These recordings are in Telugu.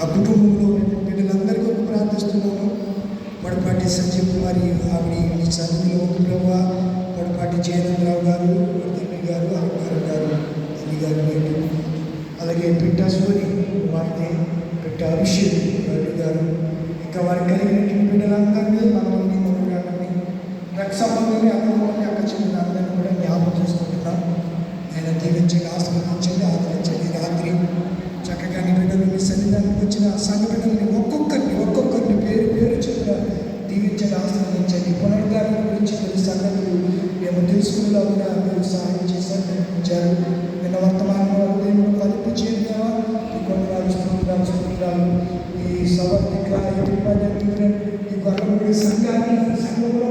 ఆ కుటుంబంలో బిడ్డలందరికీ ఒక ప్రార్థిస్తున్నాను. వడపాటి సంజయ్ కుమారి ఆవిడ ఈ చదువులో ఒక ప్రభు వడపాటి జయనందరావు గారు తండ్రి గారు అలంకారం గారు తల్లి గారు అలాగే పిట్ట సూరి కుమార్తె పిట్ట అభిషేక్ రెడ్డి గారు. ఇంకా వారి కలిగినటువంటి బిడ్డలందరినీ మనల్ని రక్షణ బిడ్డలు మీ సన్నిధానికి వచ్చిన సంఘ బిడ్డల్ని ఒక్కొక్కరిని ఒక్కొక్కరిని పేరు పేరు చెప్పిన దీవించండి ఆశీర్వదించండి పునరుద్ధారణ గురించి కొన్ని సంగతులు మేము తెలుసుకునేలాగా మీరు సహాయం చేశారు నడిపించారు నిన్న వర్తమానంలో దేవుడు ఫలింపు చేయగా ఈ కొండరాలు స్తోత్రాలు స్తోత్రాలు ఈ సమర్థిక ఈ గొర్రెముడి సంఘాన్ని సంఘంలో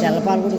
జలపాలు కూడా